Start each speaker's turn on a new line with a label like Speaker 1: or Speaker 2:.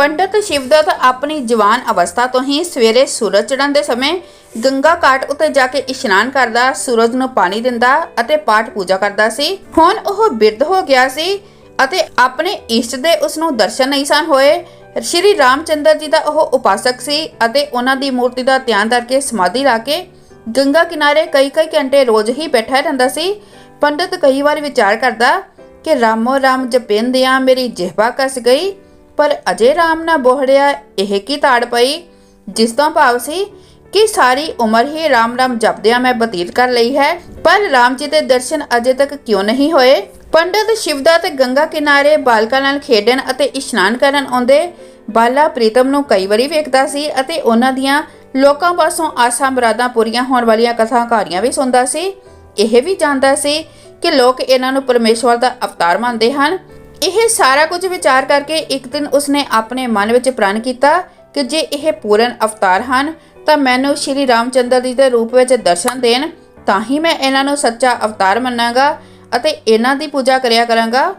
Speaker 1: ਪੰਡਤ ਸ਼ਿਵਦੱਤ ਆਪਣੀ ਜਵਾਨ ਅਵਸਥਾ ਤੋਂ ਹੀ ਸਵੇਰੇ ਸੂਰਜ ਚੜ੍ਹਨ ਦੇ ਸਮੇਂ ਗੰਗਾ ਘਾਟ ਉੱਤੇ ਜਾ ਕੇ ਇਸ਼ਨਾਨ ਕਰਦਾ, ਸੂਰਜ ਨੂੰ ਪਾਣੀ ਦਿੰਦਾ ਅਤੇ ਪਾਠ ਪੂਜਾ ਕਰਦਾ ਸੀ। ਹੁਣ ਉਹ ਬਿਰਧ ਹੋ ਗਿਆ ਸੀ ਅਤੇ ਆਪਣੇ ਇਸ਼ਟ ਦੇ ਉਸ ਨੂੰ ਦਰਸ਼ਨ ਨਹੀਂ ਸਨ ਹੋਏ। ਸ਼੍ਰੀ ਰਾਮਚੰਦਰ ਜੀ ਦਾ ਉਹ ਉਪਾਸਕ ਸੀ ਅਤੇ ਉਹਨਾਂ ਦੀ ਮੂਰਤੀ ਦਾ ਧਿਆਨ ਕਰਕੇ ਸਮਾਧੀ ਲਾ ਕੇ ਗੰਗਾ ਕਿਨਾਰੇ ਕਈ ਕਈ ਘੰਟੇ ਰੋਜ਼ ਹੀ ਬੈਠਾ ਰਹਿੰਦਾ ਸੀ। ਪੰਡਤ ਕਈ ਵਾਰ ਵਿਚਾਰ ਕਰਦਾ ਕਿ ਰਾਮੋ ਰਾਮ ਜਪਿੰਦਿਆਂ ਮੇਰੀ ਜਿਹਵਾ ਕਸ ਗਈ। ਪਰ ਅਜੇ ਰਾਮ ਨਾ ਬੋਹੜਿਆ ਇਹ ਕੀ ਤਾੜ ਪਈ? ਜਿਸ ਤੋਂ ਭਾਵ ਸੀ ਕਿ ਸਾਰੀ ਉਮਰ ਹੀ ਰਾਮ ਰਾਮ ਜਪਦਿਆਂ ਮੈਂ ਬਤੀਤ ਕਰ ਲਈ ਹੈ। ਪਰ ਰਾਮ ਜੀ ਦੇ ਦਰਸ਼ਨ ਅਜੇ ਤੱਕ ਕਿਉਂ ਨਹੀਂ ਹੋਏ? ਪੰਡਤ ਸ਼ਿਵਦਾ ਤੇ ਗੰਗਾ ਕਿਨਾਰੇ ਬਾਲਕਾਂ ਨਾਲ ਖੇਡਣ ਅਤੇ ਇਸ਼ਨਾਨ ਕਰਨ ਆਉਂਦੇ ਬਾਲਾ ਪ੍ਰੀਤਮ ਨੂੰ ਕਈ ਵਾਰੀ ਵੇਖਦਾ ਸੀ ਅਤੇ ਉਹਨਾਂ ਦੀਆਂ ਲੋਕਾਂ ਪਾਸੋਂ ਆਸਾਂ ਮੁਰਾਦਾਂ ਪੂਰੀਆਂ ਹੋਣ ਵਾਲੀਆਂ ਕਥਾਕਾਰੀਆਂ ਵੀ ਸੁਣਦਾ ਸੀ। ਇਹ ਵੀ ਜਾਣਦਾ ਸੀ ਕਿ ਲੋਕ ਇਹਨਾਂ ਨੂੰ ਪਰਮੇਸ਼ਵਰ ਦਾ ਅਵਤਾਰ ਮੰਨਦੇ ਹਨ। ਇਹ ਸਾਰਾ ਕੁਝ ਵਿਚਾਰ ਕਰਕੇ ਇੱਕ ਦਿਨ ਉਸਨੇ ਆਪਣੇ ਮਨ ਵਿੱਚ ਪ੍ਰਣ ਕੀਤਾ ਕਿ ਜੇ ਇਹ ਪੂਰਨ ਅਵਤਾਰ ਹਨ, ਤਾਂ ਮੈਨੂੰ ਸ਼੍ਰੀ ਰਾਮਚੰਦਰ ਜੀ ਦੇ ਰੂਪ ਵਿੱਚ ਦਰਸ਼ਨ ਦੇਣ, ਤਾਂ ਹੀ ਮੈਂ ਇਹਨਾਂ ਨੂੰ ਸੱਚਾ ਅਵਤਾਰ ਮੰਨਾਂਗਾ ਅਤੇ ਇਹਨਾਂ ਦੀ ਪੂਜਾ ਕਰਿਆ ਕਰਾਂਗਾ।